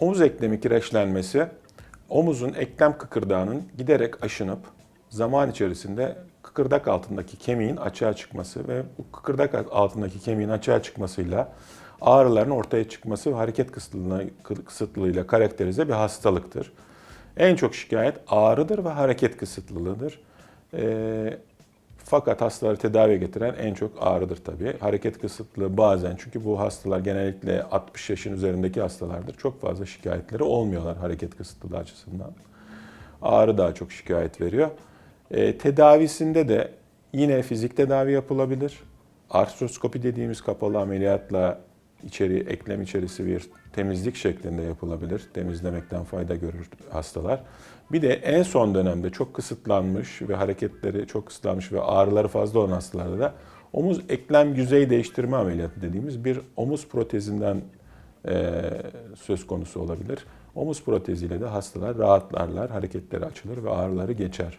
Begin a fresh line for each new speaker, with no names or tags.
Omuz eklemi kireçlenmesi, omuzun eklem kıkırdağının giderek aşınıp zaman içerisinde kıkırdak altındaki kemiğin açığa çıkması ve bu kıkırdak altındaki kemiğin açığa çıkmasıyla ağrıların ortaya çıkması ve hareket kısıtlılığıyla karakterize bir hastalıktır. En çok şikayet ağrıdır ve hareket kısıtlılığıdır. Ee, fakat hastaları tedaviye getiren en çok ağrıdır tabii. Hareket kısıtlığı bazen çünkü bu hastalar genellikle 60 yaşın üzerindeki hastalardır. Çok fazla şikayetleri olmuyorlar hareket kısıtlılığı açısından. Ağrı daha çok şikayet veriyor. Ee, tedavisinde de yine fizik tedavi yapılabilir. Artroskopi dediğimiz kapalı ameliyatla içeri eklem içerisi bir temizlik şeklinde yapılabilir. Temizlemekten fayda görür hastalar. Bir de en son dönemde çok kısıtlanmış ve hareketleri çok kısıtlanmış ve ağrıları fazla olan hastalarda da omuz eklem yüzey değiştirme ameliyatı dediğimiz bir omuz protezinden eee, söz konusu olabilir. Omuz proteziyle de hastalar rahatlarlar, hareketleri açılır ve ağrıları geçer.